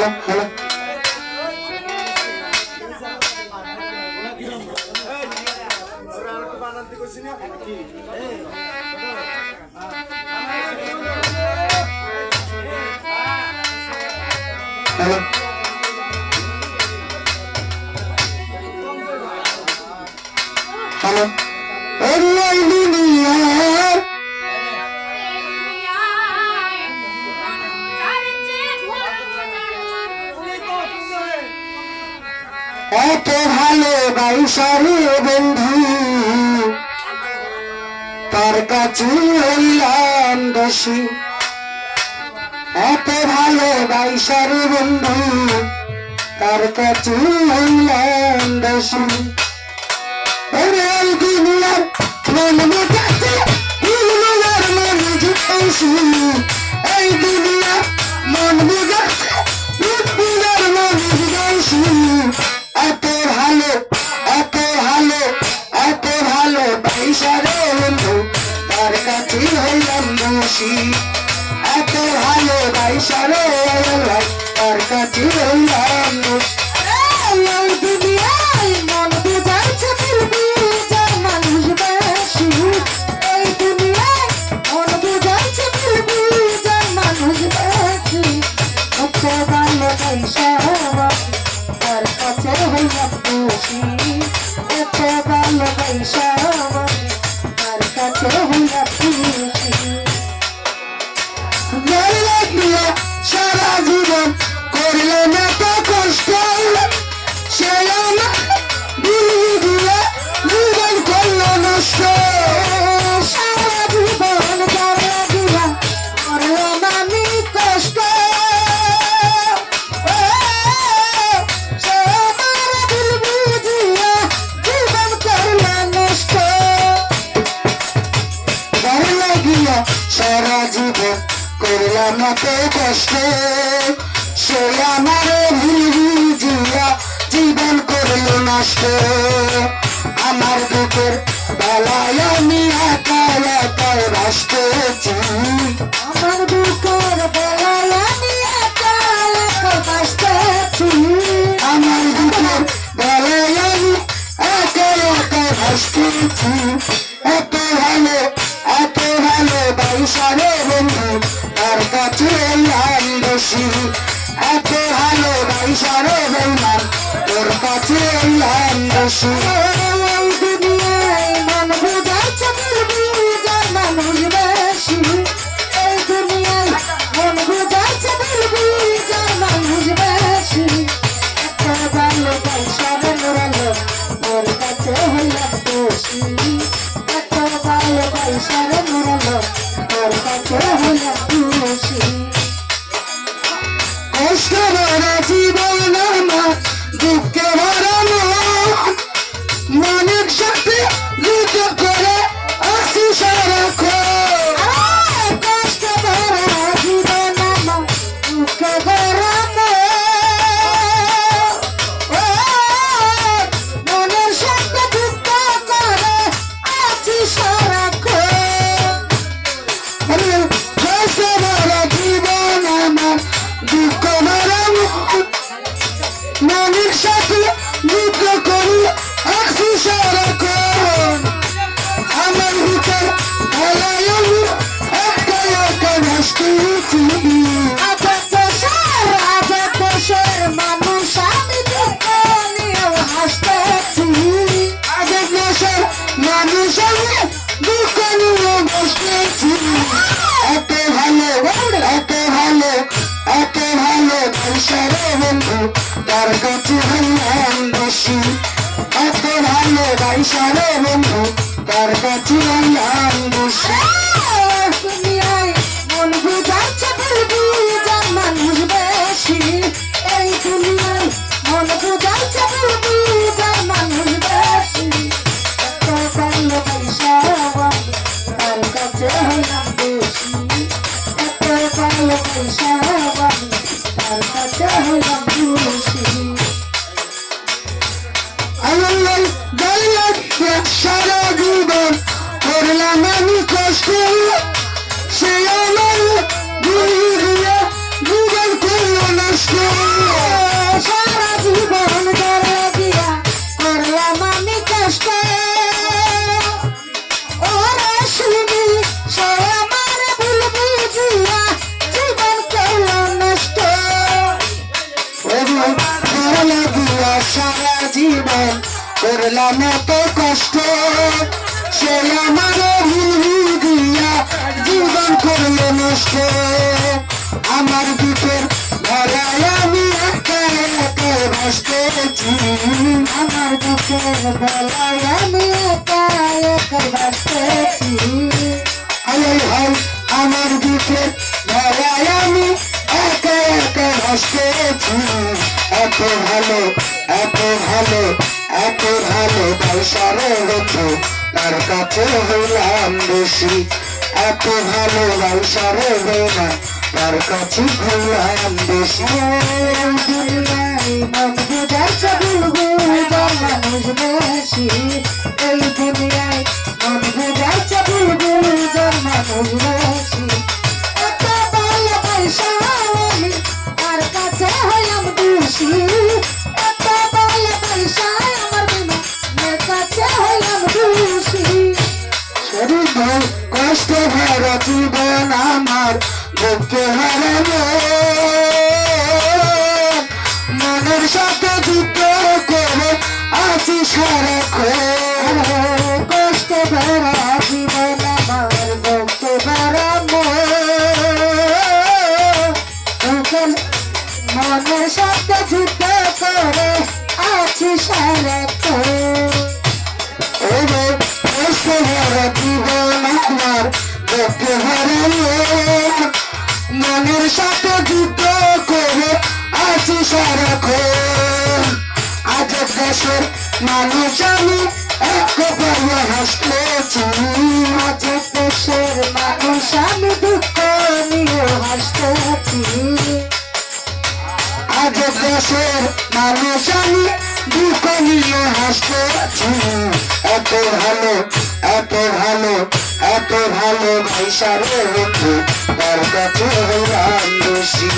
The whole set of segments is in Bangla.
Hello. Hello. এত ভালোবাসার বন্ধু। তার কাছে হইলাম দোষী। এত ভালোবাসার বন্ধু, তার কাছে হইলাম দোষী। দুনিয়ার মন মেটাতে, দুনিয়ার মন এই দুনিয়া মন বুঝাতে দুনিয়ার মন এত ভালো এত ভালো এত ভালো পয়সারে বন্ধু তার কাছে হইলাম দোষী। এত ভালো পয়সারে তার কাছে হইলাম দোষী। কত কষ্ট সে আমার ভুল জীবন করল নষ্ট। আমার বুকের gotta go to করলাম এত কষ্ট। সে আমার ভুল দিয়া জীবন করল নষ্ট। আমার বুকের ভরায় আমি একা ভাসতেছি। আমার দুঃখের বেলায় আমি একা হইলাম বেশি। এত ভালো পয়সারে হইলা তার কাছে হইলাম বেশি। এত ভালোবাসা ভয় কষ্ট জীবন আমার বুকে হারানো মনের সাথে যুদ্ধ করে আছি কষ্ট জীবন আমার বুকে মন মনের সাথে যুদ্ধ করে আছি সারাক্ষণ মানুষ আমি একবার হাসতেছি আজ দেশের মানুষ আমি দুঃখ নিয়ে হাসতেছি আজ দেশের মানুষ আমি দুঃখ নিয়ে এত ভালো এত ভালো এত ভালো ভাইসারে বন্ধু তার কাছে হইলাম দোষী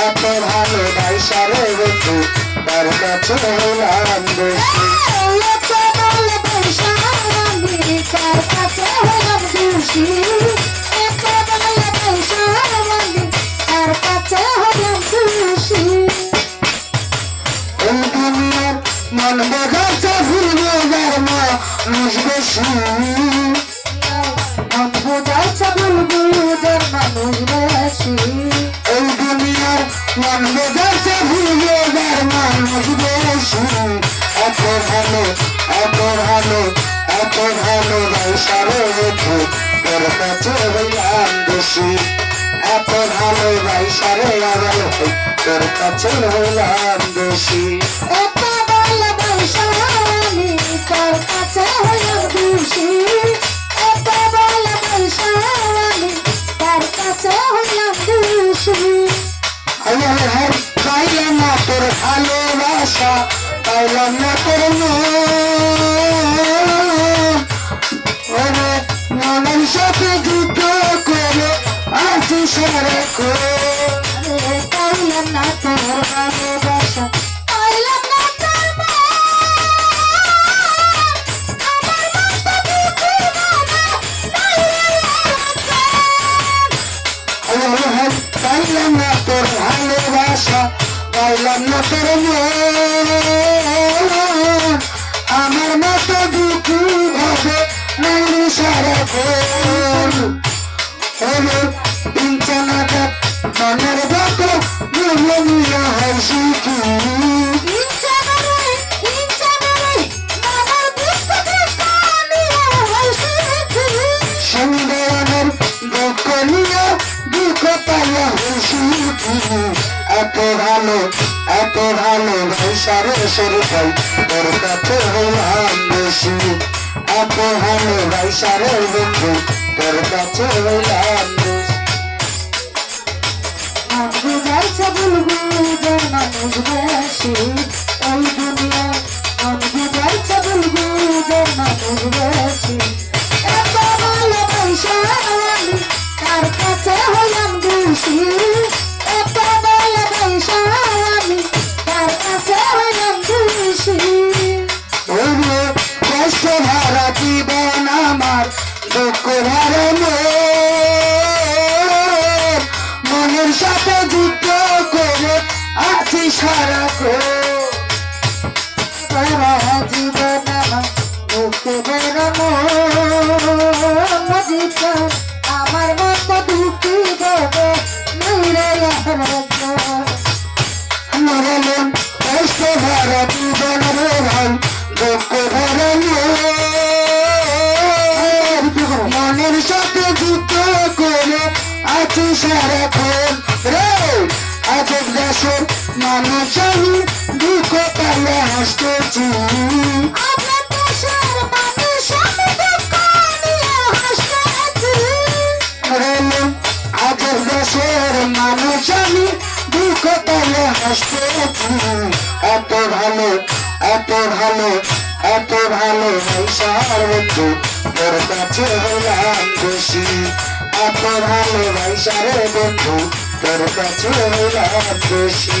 এত ভালো ভাইসারে বন্ধু দোষী এই দুনিয়ার মন দেখাচ্ছে ভুলবে ধর্ম বেশি মন মানুষ বেশি এই দুনিয়ার মন ভালো এত ভালো এত ভালো বাইসারে রেখে তোর কাছে হইলাম বেশি এত ভালো বাইসারে আবার তোর কাছে হইলাম বেশি এত ভালোবাসা আমি তার কাছে হলাম দোষী এত ভালোবাসা আমি তার কাছে হলাম দোষী আমার হার ভালোবাসা পাইলাম না তোর ওরে মনের সাথে যুদ্ধ করে আছি সারাক্ষণ আরে পাইলাম না তোর ভালোবাসা। পাইলাম না পাইলাম না তোর ভালোবাসা। পাইলাম না তোর মানুষের ভোল হলো পিঞ্চনাটা মনের গত নিয়মিয়া হর্ষি সুন্দরের দুঃখ নিয়ে দুঃখ পাইয়া হর্ষি এত ভালো এত ভালো ভাইসারে সরকার তোর কাছে হলাম বেশি। ভালো ভাইসারে বন্ধু তোর কাছে হইলাম বুঝাইছে বুলবুলের মানুষ বেশি। ওই দুনিয়া বুঝাইছে বুলবুলের মানুষ বেশি। মানুষ আমি দুঃখ পালে হাসতেছি আমার দেশের মানুষ আমি দুঃখ পালে হাসতেছি এত ভালো এত ভালো এত ভালো ভাইসার বন্ধু তোর কাছে হলাম খুশি এত ভালো ভাইসারে বন্ধু তোর কাছে হলাম খুশি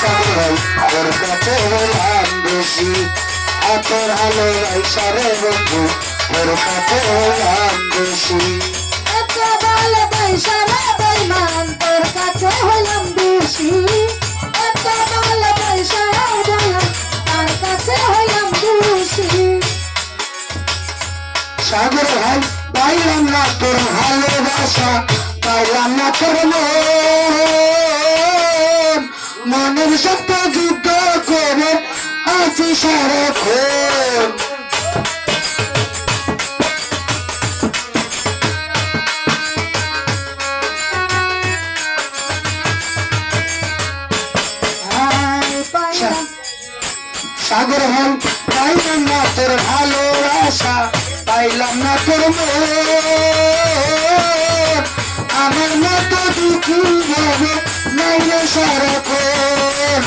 সারে তোর কাছে হলাম বেশি ভালো ভাই সারে বন্ধু তোর কাছে হলাম বেশি এত ভালোবাসা রে বেইমান তোর কাছে হলাম দোষী এত ভালোবাসা বললাম তার কাছে হলাম দোষী সাগর ভাই পাইলাম না তোর ভালোবাসা, পাইলাম না তোর মন। মনের সাথে যুদ্ধ করে আছি সারাক্ষণ পাইলাম সাগর ভাই পাইলাম না তোর ভালোবাসা পাইলাম না তোর মন। আমার মতো দুঃখী হবে নাইলে সারাক্ষণ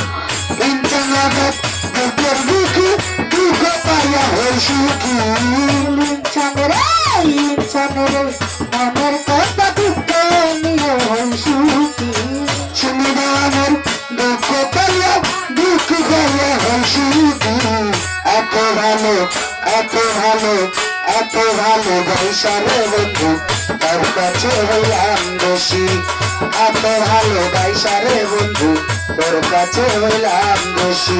ইন্টারনেট দুঃখের দুঃখী দুঃখ পাইয়া হই সুখী। ইনসানরে ইনসানরে মনের কথা দুঃখ নিয়ে হই সুখী। সুনিদানের দুঃখ পাইয়া দুঃখ পাইয়া হই সুখী। এত ভালো এত ভালো এত ভালো বৈশারে বন্ধু। তার কাছে হইলাম দোষী এত ভালো বৈশারে বন্ধু তোর কাছে হইলাম দোষী